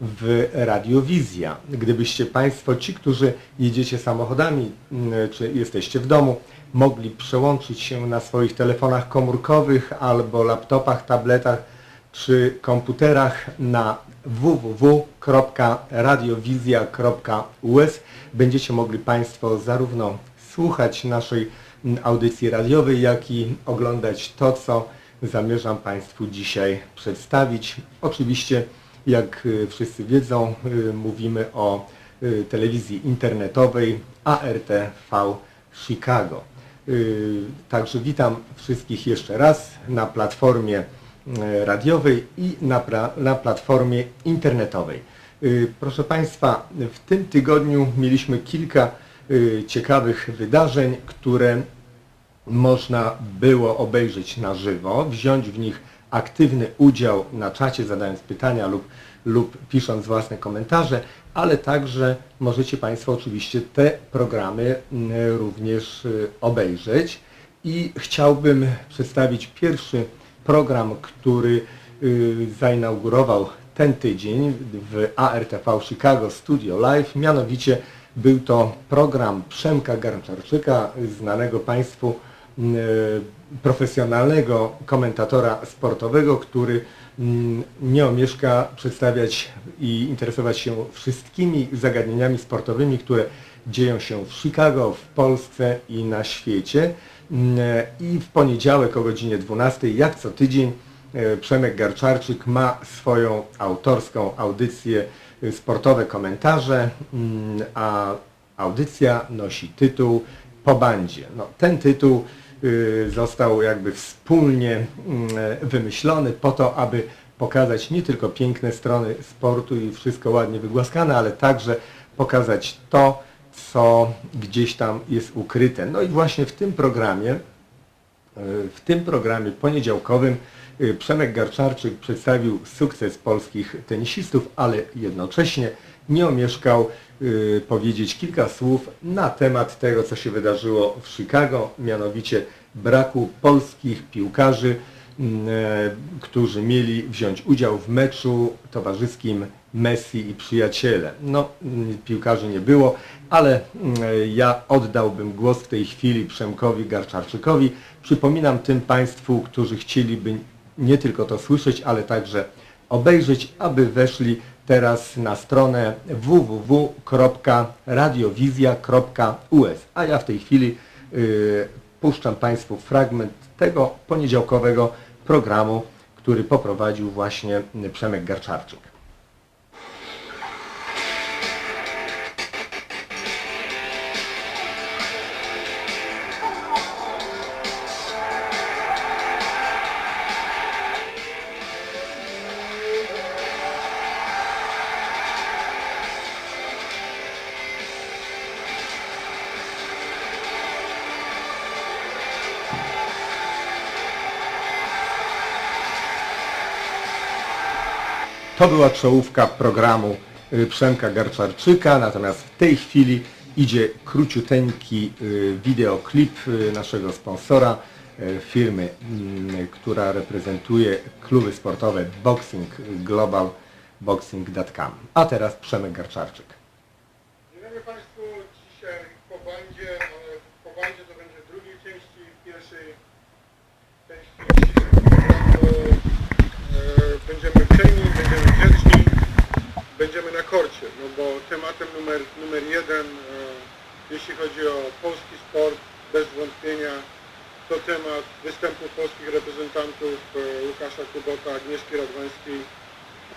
w Radiowizja. Gdybyście Państwo, ci, którzy jedziecie samochodami, mm, czy jesteście w domu, mogli przełączyć się na swoich telefonach komórkowych albo laptopach, tabletach czy komputerach na www.radiowizja.us będziecie mogli Państwo zarówno słuchać naszej mm, audycji radiowej, jak i oglądać to, co zamierzam Państwu dzisiaj przedstawić. Oczywiście, jak y, wszyscy wiedzą, y, mówimy o y, telewizji internetowej ARTV Chicago. Także witam wszystkich jeszcze raz na platformie e, radiowej i na, na platformie internetowej. Proszę Państwa, w tym tygodniu mieliśmy kilka ciekawych wydarzeń, które można było obejrzeć na żywo, wziąć w nich aktywny udział na czacie, zadając pytania lub, lub pisząc własne komentarze, ale także możecie Państwo oczywiście te programy mm, również y, obejrzeć. I chciałbym przedstawić pierwszy program, który y, zainaugurował ten tydzień w ARTV Chicago Studio Live. Mianowicie był to program Przemka Garnczarczyka, znanego Państwu profesjonalnego komentatora sportowego, który mm, nie omieszka przedstawiać i interesować się wszystkimi zagadnieniami sportowymi, które dzieją się w Chicago, w Polsce i na świecie. Mm, I w poniedziałek o godzinie 12, jak co tydzień, e, Przemek Garczarczyk ma swoją autorską audycję e, Sportowe Komentarze, mm, a audycja nosi tytuł Po bandzie. No, ten tytuł został jakby wspólnie mm, wymyślony po to, aby pokazać nie tylko piękne strony sportu i wszystko ładnie wygłaskane, ale także pokazać to, co gdzieś tam jest ukryte. No i właśnie w tym programie, y, w tym programie poniedziałkowym y, Przemek Garczarczyk przedstawił sukces polskich tenisistów, ale jednocześnie nie omieszkał y, powiedzieć kilka słów na temat tego, co się wydarzyło w Chicago, mianowicie braku polskich piłkarzy, mm, e, którzy mieli wziąć udział w meczu towarzyskim Messi i przyjaciele. No, mm, piłkarzy nie było, ale mm, e, ja oddałbym głos w tej chwili Przemkowi Garczarczykowi. Przypominam tym Państwu, którzy chcieliby nie tylko to słyszeć, ale także obejrzeć, aby weszli teraz na stronę www.radiowizja.us. A ja w tej chwili y, puszczam Państwu fragment tego poniedziałkowego programu, który poprowadził właśnie Przemek Garczarczyk. To była czołówka programu y, Przemka Garczarczyka, natomiast w tej chwili idzie króciuteńki y, wideoklip y, naszego sponsora, firmy, która reprezentuje kluby sportowe Boxing Global, boxing.com. A teraz Przemek Garczarczyk. Dzień Państwu, dzisiaj po bandzie, ale po bandzie to będzie drugiej części, pierwszej części programu, e, będziemy uprzejmi, będziemy będziemy na korcie, no bo tematem numer, numer jeden, e, jeśli chodzi o polski sport, bez wątpienia, to temat występów polskich reprezentantów e, Łukasza Kubota, Agnieszki Radwańskiej,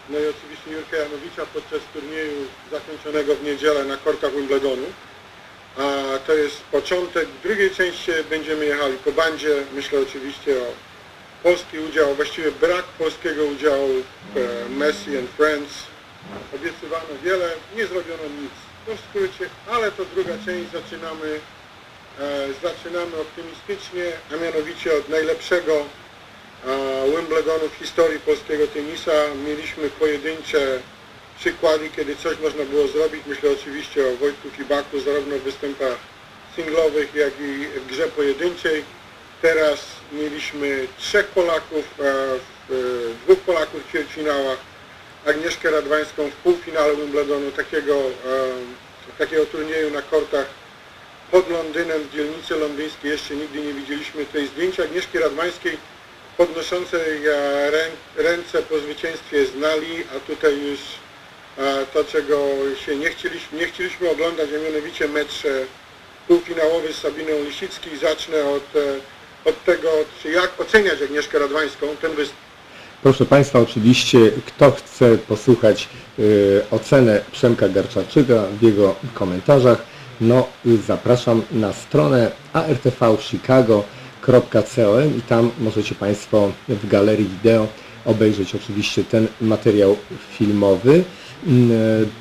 no i oczywiście Jurka Janowicza podczas turnieju zakończonego w niedzielę na kortach Wimbledonu. A to jest początek. W drugiej części będziemy jechali po bandzie. Myślę oczywiście o polski udział, właściwie brak polskiego udziału w e, Messi and Friends Obiecywano wiele, nie zrobiono nic. No w skrócie, ale to druga część zaczynamy, e, zaczynamy optymistycznie, a mianowicie od najlepszego e, Wimbledonu w historii polskiego tenisa. Mieliśmy pojedyncze przykłady, kiedy coś można było zrobić. Myślę oczywiście o Wojtku Fibaku, zarówno w występach singlowych, jak i w grze pojedynczej. Teraz mieliśmy trzech Polaków, e, dwóch Polaków w ćwierćfinałach, Agnieszkę Radwańską w półfinale Wimbledonu, takiego, e, takiego turnieju na kortach pod Londynem w dzielnicy londyńskiej. Jeszcze nigdy nie widzieliśmy tej zdjęcia Agnieszki Radwańskiej podnoszącej e, rę, ręce po zwycięstwie znali, a tutaj już to, czego się nie chcieliśmy, nie chcieliśmy oglądać, a mianowicie mecz półfinałowy z Sabiną Lisicki. Zacznę od, od tego, jak oceniać Agnieszkę Radwańską, ten występ. Proszę Państwa, oczywiście kto chce posłuchać y, ocenę Przemka Garczarczyka w jego komentarzach, no zapraszam na stronę artvchicago.com i tam możecie Państwo w galerii wideo obejrzeć oczywiście ten materiał filmowy. Mm,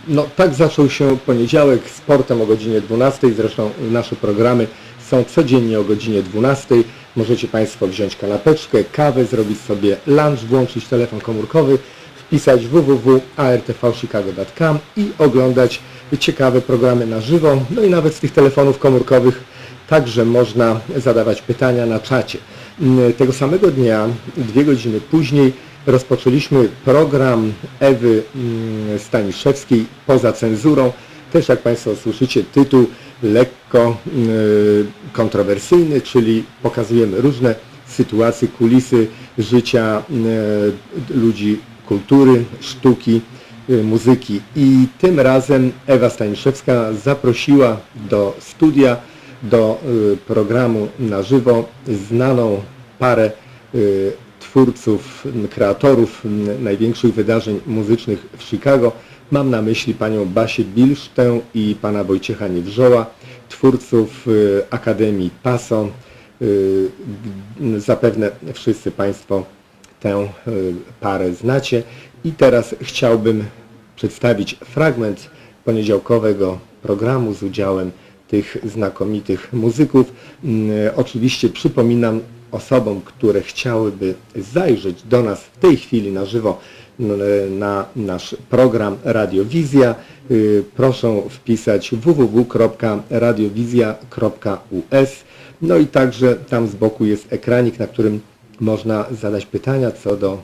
No tak zaczął się poniedziałek sportem o godzinie 12, zresztą nasze programy są codziennie o godzinie 12. Możecie Państwo wziąć kanapeczkę, kawę, zrobić sobie lunch, włączyć telefon komórkowy, wpisać www.artvchicago.com i oglądać ciekawe programy na żywo. No i nawet z tych telefonów komórkowych także można zadawać pytania na czacie. Mm, Tego samego dnia, dwie godziny później, rozpoczęliśmy program Ewy mm, Staniszewskiej poza cenzurą. Też jak Państwo słyszycie, tytuł lekko y, kontrowersyjny, czyli pokazujemy różne sytuacje, kulisy życia y, ludzi kultury, sztuki, y, muzyki. I tym razem Ewa Staniszewska zaprosiła do studia, do programu na żywo znaną parę twórców, kreatorów największych wydarzeń muzycznych w Chicago. Mam na myśli panią Basię Bilsztę i pana Wojciecha Niewrzoła, twórców y, Akademii PASO. Y, Zapewne wszyscy Państwo tę y, parę znacie. I teraz chciałbym przedstawić fragment poniedziałkowego programu z udziałem tych znakomitych muzyków. Mm, Oczywiście przypominam osobom, które chciałyby zajrzeć do nas w tej chwili na żywo na nasz program Radiowizja. y, Proszę wpisać www.radiowizja.us. No i także tam z boku jest ekranik, na którym można zadać pytania co do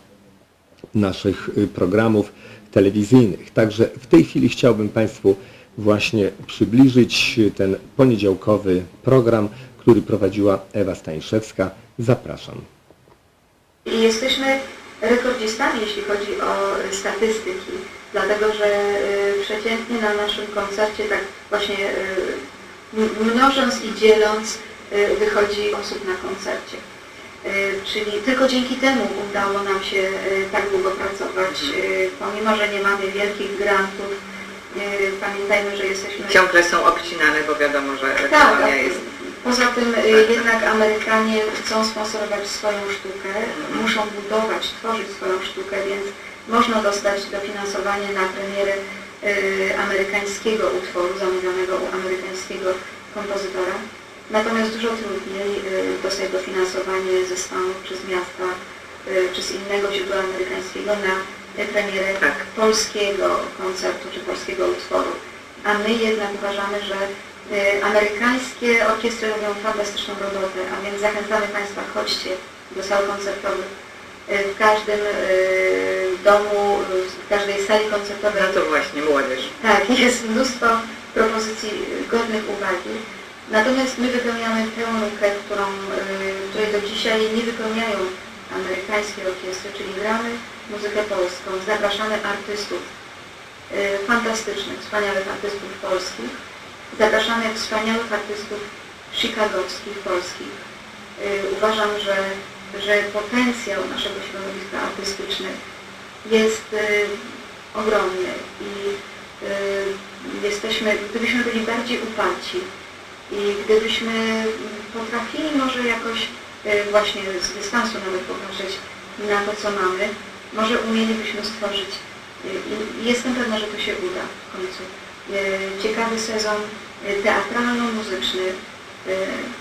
naszych y, programów telewizyjnych. Także w tej chwili chciałbym Państwu właśnie przybliżyć y, ten poniedziałkowy program, który prowadziła Ewa Staniszewska. Zapraszam. Jesteśmy rekordzistami, jeśli chodzi o statystyki, dlatego że y, przeciętnie na naszym koncercie tak właśnie y, mnożąc i dzieląc y, wychodzi osób na koncercie. Czyli tylko dzięki temu udało nam się tak długo pracować, pomimo że nie mamy wielkich grantów. Pamiętajmy, że jesteśmy Ciągle są obcinane, bo wiadomo, że tak, ekonomia a jest. Poza tym y, jednak Amerykanie chcą sponsorować swoją sztukę, muszą budować, tworzyć swoją sztukę, więc można dostać dofinansowanie na premierę y, amerykańskiego utworu, zamówionego u amerykańskiego kompozytora. Natomiast dużo trudniej y, dostać dofinansowanie ze Stanów, czy z miasta, czy z innego źródła amerykańskiego na premierę Tak. polskiego koncertu, czy polskiego utworu. A my jednak uważamy, że amerykańskie orkiestry robią fantastyczną robotę, a więc zachęcamy Państwa, chodźcie do sal koncertowych. Y, W każdym y, domu, w każdej sali koncertowej No to właśnie, młodzież. tak, jest mnóstwo propozycji godnych uwagi. Natomiast my wypełniamy tę lukę, którą, której do dzisiaj nie wypełniają amerykańskie orkiestry, czyli gramy muzykę polską, zapraszamy artystów fantastycznych, wspaniałych artystów polskich, zapraszamy wspaniałych artystów chicagowskich, polskich. Y, Uważam, że, że potencjał naszego środowiska artystycznego jest y, ogromny i y, jesteśmy, gdybyśmy byli bardziej uparci i gdybyśmy potrafili może jakoś właśnie z dystansu nawet popatrzeć na to, co mamy, może umielibyśmy stworzyć I jestem pewna, że to się uda w końcu. Y, Ciekawy sezon y, teatralno-muzyczny, y,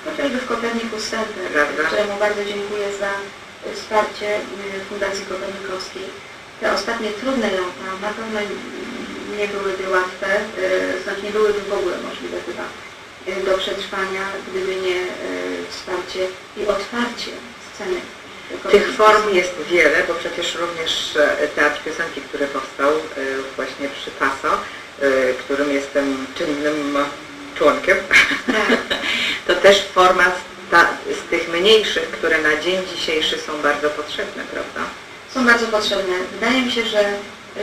chociażby w Kopernikus Center, Prawda. któremu bardzo dziękuję za wsparcie Fundacji Kopernikowskiej. Te ostatnie trudne lata na pewno nie byłyby łatwe, znaczy nie byłyby w ogóle możliwe chyba do przetrwania, gdyby nie wsparcie i otwarcie sceny. Tych form jest wiele, bo przecież również e, Teatr Piosenki, który powstał e, właśnie przy PASO, e, którym jestem czynnym członkiem, Tak. to też forma z, ta, z tych mniejszych, które na dzień dzisiejszy są bardzo potrzebne, prawda? są bardzo potrzebne. Wydaje mi się, że,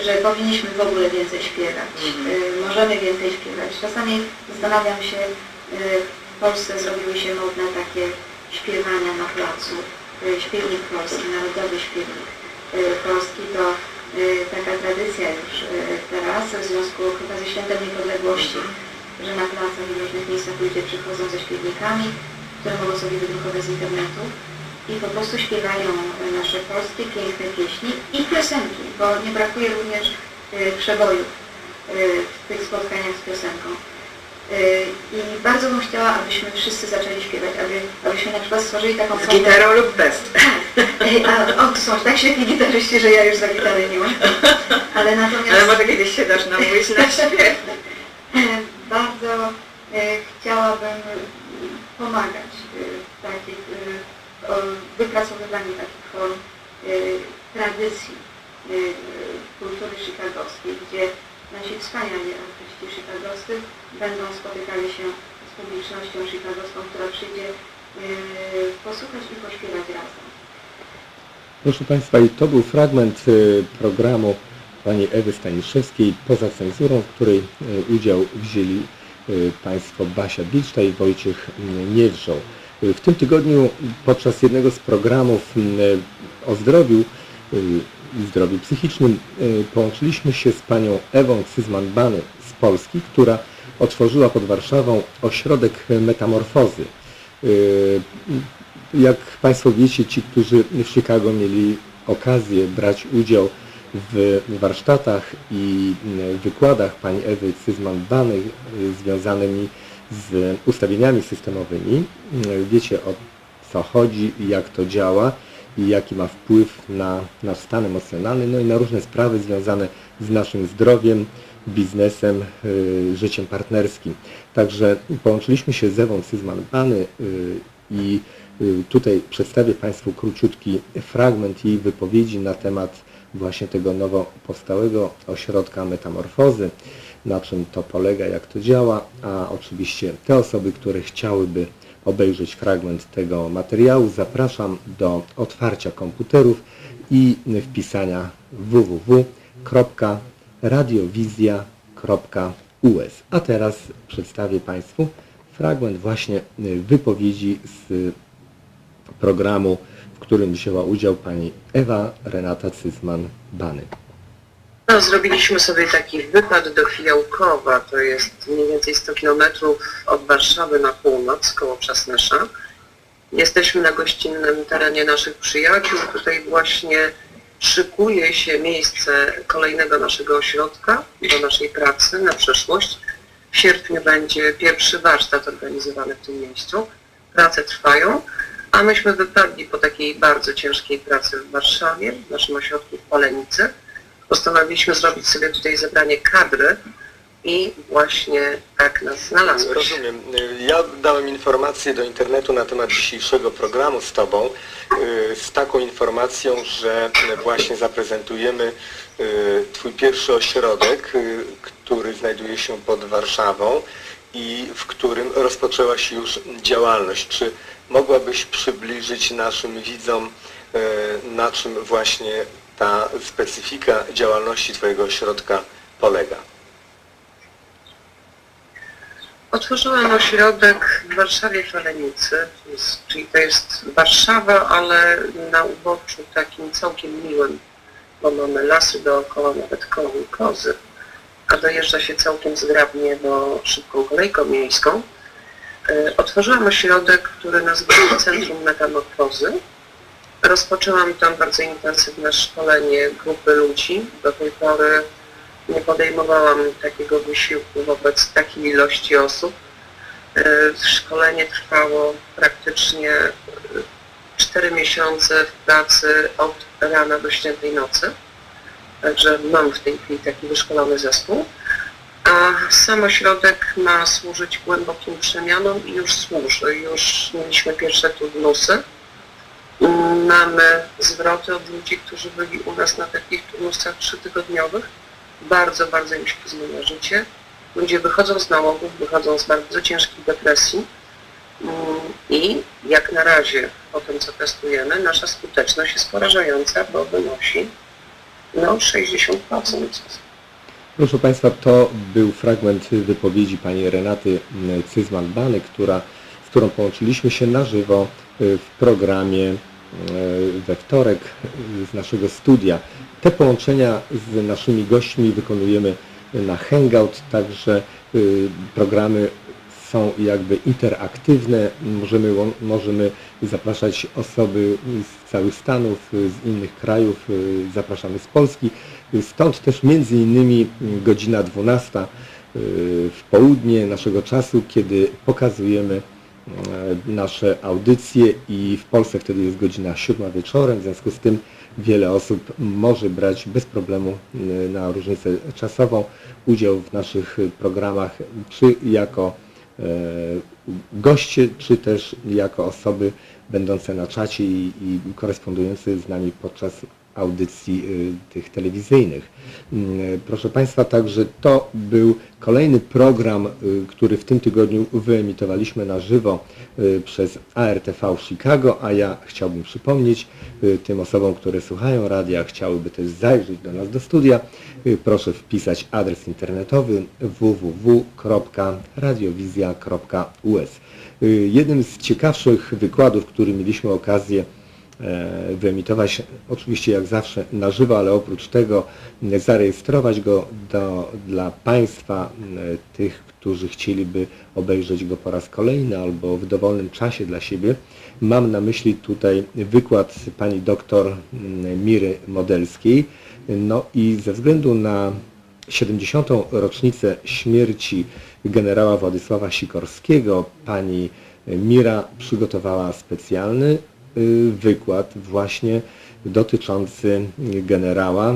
że powinniśmy w ogóle więcej śpiewać. Mhm. Y, możemy więcej śpiewać. Czasami zastanawiam się, y, w Polsce zrobiły się modne takie śpiewania na placu. Śpiewnik polski, narodowy śpiewnik polski to taka tradycja już y, teraz w związku chyba ze Świętem Niepodległości, że na placach i w różnych miejscach ludzie przychodzą ze śpiewnikami, które mogą sobie wydrukować z internetu i po prostu śpiewają e, nasze polskie piękne pieśni i piosenki, bo nie brakuje również y, przebojów y, w tych spotkaniach z piosenką. Y, I bardzo bym chciała, abyśmy wszyscy zaczęli śpiewać, aby, abyśmy na przykład stworzyli taką Z gitarą lub bez. Ej, A, o, to są tak świetni gitarzyści, że ja już za gitarę nie mam. Ale natomiast Ale może kiedyś się dasz namówić na śpiew. bardzo e, chciałabym pomagać w takich, wypracowywaniu takich form tradycji kultury chicagowskiej, gdzie nasi wspaniali artyści chicagowscy będą spotykali się z publicznością chicagowską, która przyjdzie e, posłuchać i pośpiewać razem. Proszę Państwa, i to był fragment y, programu pani Ewy Staniszewskiej poza cenzurą, w której y, udział wzięli Państwo Basia Bilczta i Wojciech Niewrzoł. W tym tygodniu podczas jednego z programów o zdrowiu i zdrowiu psychicznym y, połączyliśmy się z panią Ewą Cyzman-Bany z Polski, która otworzyła pod Warszawą ośrodek metamorfozy. Y, jak Państwo wiecie, ci, którzy w Chicago mieli okazję brać udział w warsztatach i wykładach pani Ewy Cyzman-Bany y, związanymi z ustawieniami systemowymi, wiecie o co chodzi, jak to działa i jaki ma wpływ na nasz stan emocjonalny, no i na różne sprawy związane z naszym zdrowiem, biznesem, y, życiem partnerskim. Także połączyliśmy się z Ewą Cyzman-Bany y, i y, tutaj przedstawię Państwu króciutki fragment jej wypowiedzi na temat właśnie tego nowo powstałego ośrodka metamorfozy, na czym to polega, jak to działa, a oczywiście te osoby, które chciałyby obejrzeć fragment tego materiału, zapraszam do otwarcia komputerów i wpisania www.radiowizja.us. A teraz przedstawię Państwu fragment właśnie wypowiedzi z programu, w którym wzięła udział pani Ewa Renata Cyzman-Bany. No, zrobiliśmy sobie taki wypad do Fijałkowa, to jest mniej więcej 100 km od Warszawy na północ, koło Przasnysza. Jesteśmy na gościnnym terenie naszych przyjaciół. Tutaj właśnie szykuje się miejsce kolejnego naszego ośrodka do naszej pracy na przyszłość. W sierpniu będzie pierwszy warsztat organizowany w tym miejscu. Prace trwają, a myśmy wypadli po takiej bardzo ciężkiej pracy w Warszawie, w naszym ośrodku w Palenicy postanowiliśmy zrobić sobie tutaj zebranie kadry i właśnie tak nas znalazłeś. Rozumiem. Ja dałem informację do internetu na temat dzisiejszego programu z Tobą y, z taką informacją, że właśnie zaprezentujemy y, Twój pierwszy ośrodek, y, który znajduje się pod Warszawą i w którym rozpoczęłaś już działalność. Czy mogłabyś przybliżyć naszym widzom, na czym właśnie ta specyfika działalności Twojego ośrodka polega? Otworzyłem ośrodek w Warszawie Falenicy, czyli to jest Warszawa, ale na uboczu takim całkiem miłym, bo mamy lasy dookoła, nawet koło i kozy, a dojeżdża się całkiem zgrabnie, bo szybką kolejką miejską. E, Otworzyłam ośrodek, który nazywamy Centrum Metamorfozy Rozpoczęłam tam bardzo intensywne szkolenie grupy ludzi. Do tej pory nie podejmowałam takiego wysiłku wobec takiej ilości osób. E, Szkolenie trwało praktycznie 4 miesiące w pracy od rana do świętej nocy. Także mam w tej chwili taki wyszkolony zespół. A sam ośrodek ma służyć głębokim przemianom i już służy. Już mieliśmy pierwsze turnusy. Mm, Mamy zwroty od ludzi, którzy byli u nas na takich turnusach trzytygodniowych. Bardzo, bardzo im się zmienia życie. Ludzie wychodzą z nałogów, wychodzą z bardzo ciężkich depresji. Mm, I jak na razie, po tym co testujemy, nasza skuteczność jest porażająca, bo wynosi no 60%. Proszę Państwa, to był fragment wypowiedzi pani Renaty Cyzman-Bany, która, z którą połączyliśmy się na żywo y, w programie we wtorek y, z naszego studia. Te połączenia z naszymi gośćmi wykonujemy na Hangout, także y, programy są jakby interaktywne, możemy, możemy zapraszać osoby z całych Stanów, z innych krajów, y, zapraszamy z Polski. Stąd też między innymi godzina 12 y, w południe naszego czasu, kiedy pokazujemy e, nasze audycje i w Polsce wtedy jest godzina 7 wieczorem, w związku z tym wiele osób może brać bez problemu y, na różnicę czasową udział w naszych programach, czy jako e, goście, czy też jako osoby będące na czacie i, i korespondujące z nami podczas audycji y, tych telewizyjnych. Mm, Proszę Państwa, także to był kolejny program, y, który w tym tygodniu wyemitowaliśmy na żywo y, przez ARTV Chicago, a ja chciałbym przypomnieć tym osobom, które słuchają radia, chciałyby też zajrzeć do nas do studia, proszę wpisać adres internetowy www.radiowizja.us. Jednym z ciekawszych wykładów, który mieliśmy okazję e, wyemitować, oczywiście jak zawsze na żywo, ale oprócz tego zarejestrować go do, dla Państwa, tych, którzy chcieliby obejrzeć go po raz kolejny albo w dowolnym czasie dla siebie. Mam na myśli tutaj wykład pani doktor Miry Modelskiej. No i ze względu na 70. rocznicę śmierci generała Władysława Sikorskiego pani Mira przygotowała specjalny wykład właśnie dotyczący generała,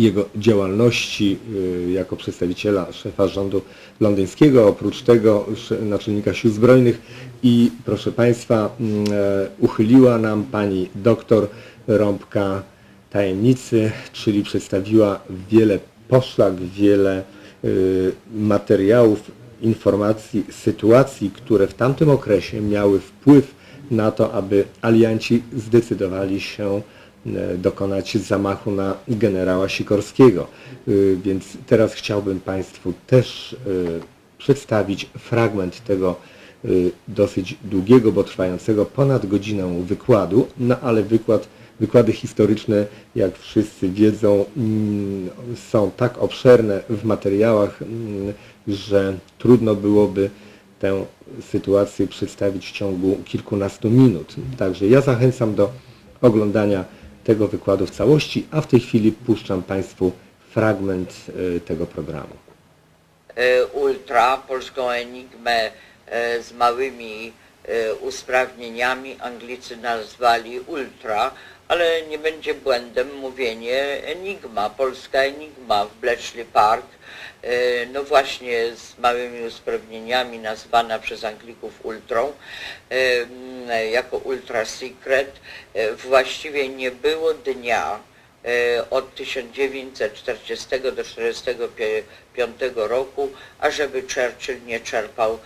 jego działalności y, jako przedstawiciela szefa rządu londyńskiego, oprócz tego naczelnika sił zbrojnych. I proszę Państwa e, uchyliła nam pani doktor Rąbka tajemnicy, czyli przedstawiła wiele poszlak, wiele y, materiałów, informacji, sytuacji, które w tamtym okresie miały wpływ na to, aby alianci zdecydowali się e, dokonać zamachu na generała Sikorskiego. Y, Więc teraz chciałbym Państwu też y, przedstawić fragment tego dosyć długiego, bo trwającego ponad godzinę wykładu, no ale wykład, wykłady historyczne, jak wszyscy wiedzą, mm, są tak obszerne w materiałach, mm, że trudno byłoby tę sytuację przedstawić w ciągu kilkunastu minut. Także ja zachęcam do oglądania tego wykładu w całości, a w tej chwili puszczam Państwu fragment y, tego programu. e, Ultra, polską enigmę e, z małymi e, usprawnieniami. Anglicy nazwali Ultra, ale nie będzie błędem mówienie Enigma, polska Enigma w Bletchley Park. E, No właśnie z małymi usprawnieniami nazwana przez Anglików Ultrą, e, jako Ultra Secret. E, Właściwie nie było dnia, e, od 1940 do 1945 roku, ażeby Churchill nie czerpał e,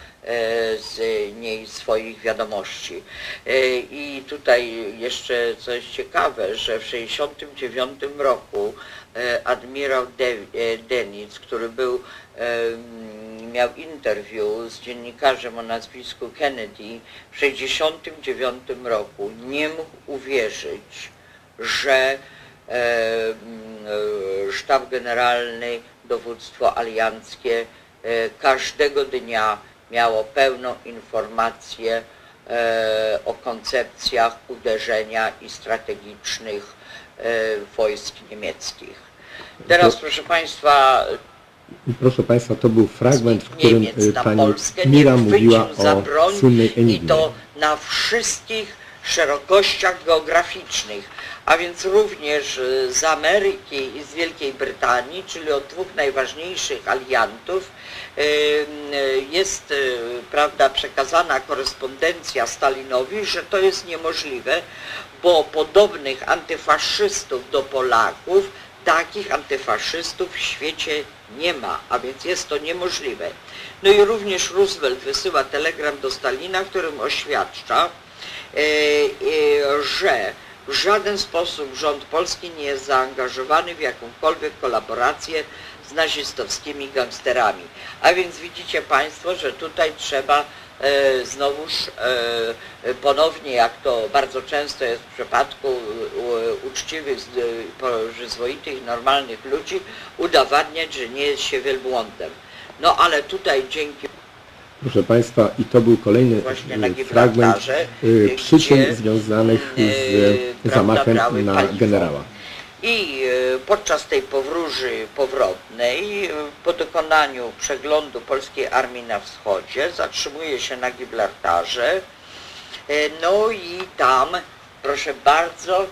z niej swoich wiadomości. E, I tutaj jeszcze coś ciekawe, że w 1969 roku e, admirał De- e, Denic, który był e, miał interwiu z dziennikarzem o nazwisku Kennedy w 1969 roku, nie mógł uwierzyć, że e, e, sztab generalny, dowództwo alianckie e, każdego dnia miało pełną informację e, o koncepcjach uderzenia i strategicznych e, wojsk niemieckich. Teraz, proszę Państwa, Proszę Państwa, to był fragment, w którym na pani Polskę Mira mówiła o słynnej i to na wszystkich szerokościach geograficznych, a więc również z Ameryki i z Wielkiej Brytanii, czyli od dwóch najważniejszych aliantów, jest y, prawda, przekazana korespondencja Stalinowi, że to jest niemożliwe, bo podobnych antyfaszystów do Polaków, takich antyfaszystów w świecie nie ma, a więc jest to niemożliwe. No i również Roosevelt wysyła telegram do Stalina, którym oświadcza, e, e, że w żaden sposób rząd polski nie jest zaangażowany w jakąkolwiek kolaborację z nazistowskimi gangsterami. A więc widzicie Państwo, że tutaj trzeba e, znowuż e, ponownie, jak to bardzo często jest w przypadku u, uczciwych, przyzwoitych, normalnych ludzi, udowadniać, że nie jest się wielbłądem. No ale tutaj dzięki Proszę Państwa, i to był kolejny y, fragment gdzie, przyczyn związanych y, z zamachem na generała. I e, podczas tej powróży powrotnej, e, po dokonaniu przeglądu polskiej armii na wschodzie, zatrzymuje się na Gibraltarze. E, No i tam, proszę bardzo,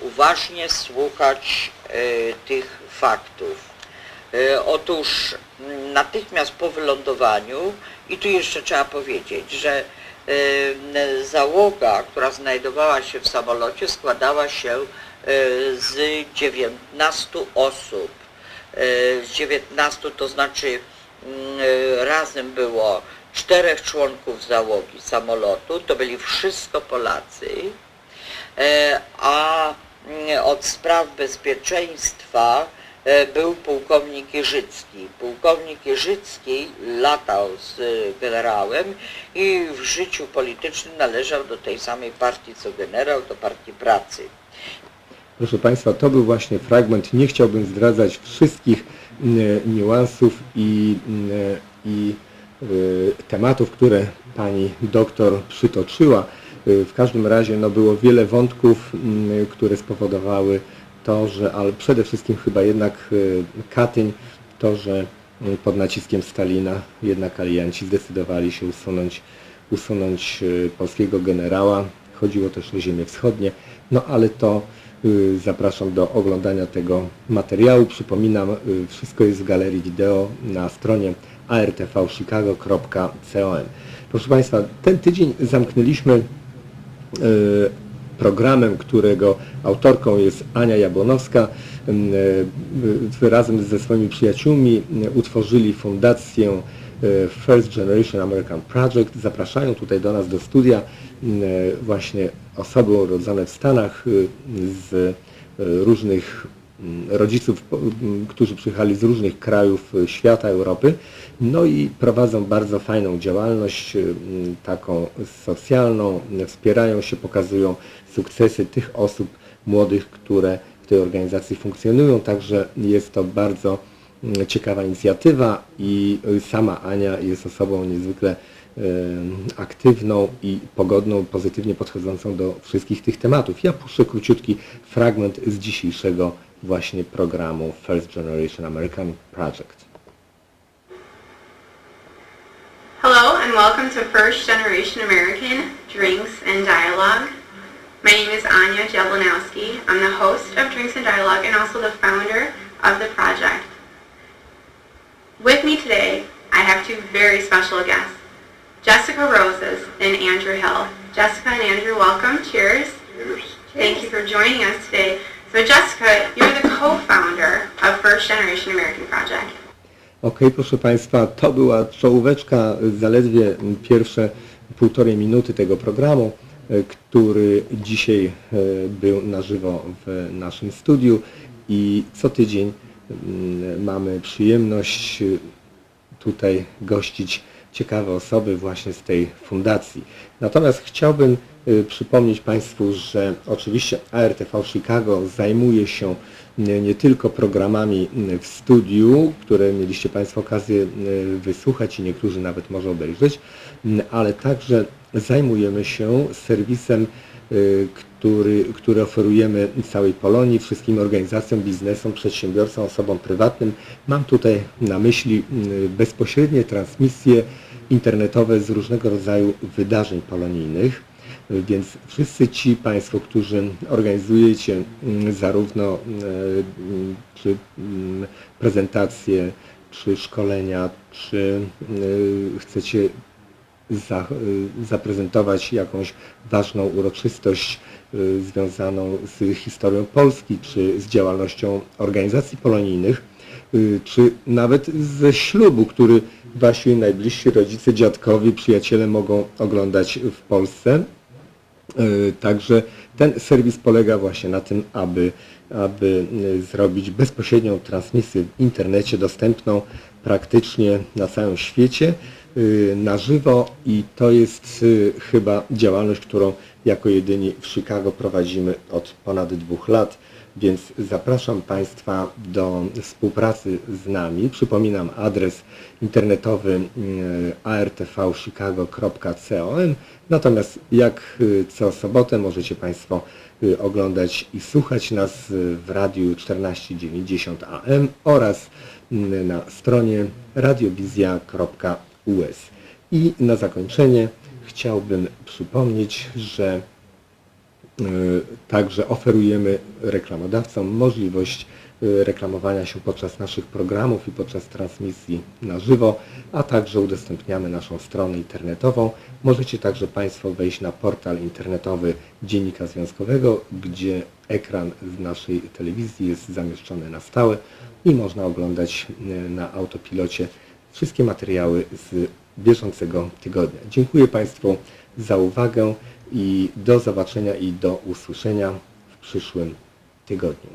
uważnie słuchać tych faktów. Otóż natychmiast po wylądowaniu, i tu jeszcze trzeba powiedzieć, że załoga, która znajdowała się w samolocie, składała się z 19 osób. E, Z 19 to znaczy m, e, razem było czterech członków załogi samolotu, to byli wszystko Polacy. E, a mm, od spraw bezpieczeństwa e, był pułkownik Jerzycki. Pułkownik Jerzycki latał z e, generałem i w życiu politycznym należał do tej samej partii co generał, do partii pracy. Proszę Państwa, to był właśnie fragment. Nie chciałbym zdradzać wszystkich mm, niuansów i, mm, i y, tematów, które pani doktor przytoczyła. Y, W każdym razie no, było wiele wątków, mm, które spowodowały to, że, ale przede wszystkim chyba jednak y, Katyń, to, że pod naciskiem Stalina jednak alianci zdecydowali się usunąć, usunąć polskiego generała. Chodziło też o ziemie wschodnie, no ale to zapraszam do oglądania tego materiału. Przypominam, y, wszystko jest w galerii wideo na stronie artvchicago.com. Proszę Państwa, ten tydzień zamknęliśmy y, programem, którego autorką jest Ania Jabłonowska. Y, y, Razem ze swoimi przyjaciółmi y, utworzyli fundację y, First Generation American Project. Zapraszają tutaj do nas do studia y, właśnie osoby urodzone w Stanach y, z y, różnych rodziców, którzy przyjechali z różnych krajów y, świata, Europy, no i prowadzą bardzo fajną działalność, y, taką socjalną, y, wspierają się, pokazują sukcesy tych osób młodych, które w tej organizacji funkcjonują, także jest to bardzo ciekawa inicjatywa i y, sama Ania jest osobą niezwykle y, aktywną i pogodną, pozytywnie podchodzącą do wszystkich tych tematów. Ja puszczę króciutki fragment z dzisiejszego właśnie programu First Generation American Project. Hello and welcome to First Generation American Drinks and Dialogue. My name is Anya Jablonowski. I'm the host of Drinks and Dialogue and also the founder of the project. With me today, I have two very special guests, Jessica Roses and Andrew Hill. Jessica and Andrew, welcome. Cheers. Thank you for joining us today. So Jessica, you're the co-founder of First Generation American Project. Ok, proszę Państwa, to była czołóweczka, zaledwie pierwsze półtorej minuty tego programu, e, który dzisiaj e, był na żywo w naszym studiu i co tydzień mamy przyjemność e, tutaj gościć ciekawe osoby właśnie z tej fundacji. Natomiast chciałbym y, przypomnieć Państwu, że oczywiście ARTV Chicago zajmuje się nie, nie tylko programami y, w studiu, które mieliście Państwo okazję y, wysłuchać i niektórzy nawet może obejrzeć, y, ale także zajmujemy się serwisem, y, który, który oferujemy całej Polonii, wszystkim organizacjom, biznesom, przedsiębiorcom, osobom prywatnym. Mam tutaj na myśli y, bezpośrednie transmisje internetowe z różnego rodzaju wydarzeń polonijnych. Y, Więc wszyscy ci Państwo, którzy organizujecie zarówno y, mm, czy prezentacje, czy szkolenia, czy y, chcecie za, y, zaprezentować jakąś ważną uroczystość y, związaną z historią Polski, czy z działalnością organizacji polonijnych, y, czy nawet ze ślubu, który wasi najbliżsi rodzice, dziadkowie, przyjaciele mogą oglądać w Polsce. Także ten serwis polega właśnie na tym, aby, aby zrobić bezpośrednią transmisję w internecie dostępną praktycznie na całym świecie na żywo i to jest y, chyba działalność, którą jako jedyni w Chicago prowadzimy od ponad dwóch lat, więc zapraszam Państwa do współpracy z nami. Przypominam adres internetowy y, artvchicago.com. Natomiast jak y, co sobotę możecie Państwo y, oglądać i słuchać nas y, w radiu 1490 AM oraz y, na stronie radiowizja.us. I na zakończenie chciałbym przypomnieć, że y, Także oferujemy reklamodawcom możliwość y, reklamowania się podczas naszych programów i podczas transmisji na żywo, a także udostępniamy naszą stronę internetową. Możecie także Państwo wejść na portal internetowy Dziennika Związkowego, gdzie ekran z naszej telewizji jest zamieszczony na stałe i można oglądać y, na autopilocie wszystkie materiały z bieżącego tygodnia. Dziękuję Państwu za uwagę i do zobaczenia i do usłyszenia w przyszłym tygodniu.